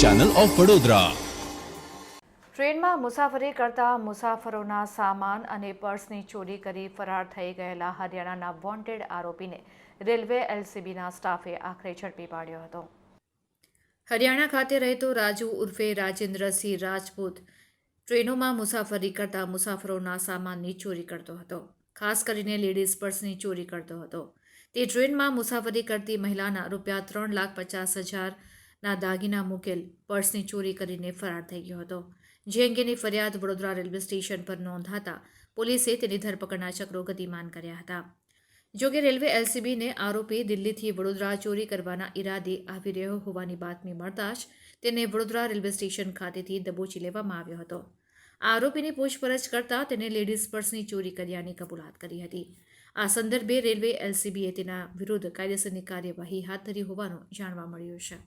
Channel of Vadodara ટ્રેનમાં મુસાફરી કરતા મુસાફરોના સામાન અને પર્સની ચોરી કરી ફરાર થઈ ગયેલા હરિયાણાના વોન્ટેડ આરોપીને રેલવે એલસીબીના સ્ટાફે આખરે ઝડપી પાડ્યો હતો. હરિયાણા ખાતે રહેતો રાજુ ઉર્ફે રાજેન્દ્રસિંહ રાજપૂત ટ્રેનોમાં મુસાફરી કરતા મુસાફરોના સામાનની ચોરી કરતો હતો. ખાસ કરીને લેડીઝ પર્સની ચોરી કરતો હતો. તે ટ્રેનમાં મુસાફરી કરતી મહિલાના રૂપિયા ત્રણ લાખ પચાસ હજારના દાગીના મૂકેલ પર્સની ચોરી કરીને ફરાર થઈ ગયો હતો. જે અંગેની ફરિયાદ વડોદરા રેલવે સ્ટેશન પર નોંધાતા પોલીસે તેની ધરપકડના ચક્રો ગતિમાન કર્યા હતા. જોકે રેલવે એલસીબીને આરોપી દિલ્હીથી વડોદરા ચોરી કરવાના ઈરાદે આવી રહ્યો હોવાની બાતમી મળતા જ તેને વડોદરા રેલવે સ્ટેશન ખાતેથી દબોચી લેવામાં આવ્યો હતો. આરોપીની પૂછપરછ કરતા તેને લેડીઝ પર્સની ચોરી કર્યાની કબૂલાત કરી હતી. આ સંદર્ભે રેલવે એલસીબીએ તેના વિરુદ્ધ કાયદેસરની કાર્યવાહી હાથ ધરી હોવાનું જાણવા મળ્યું છે.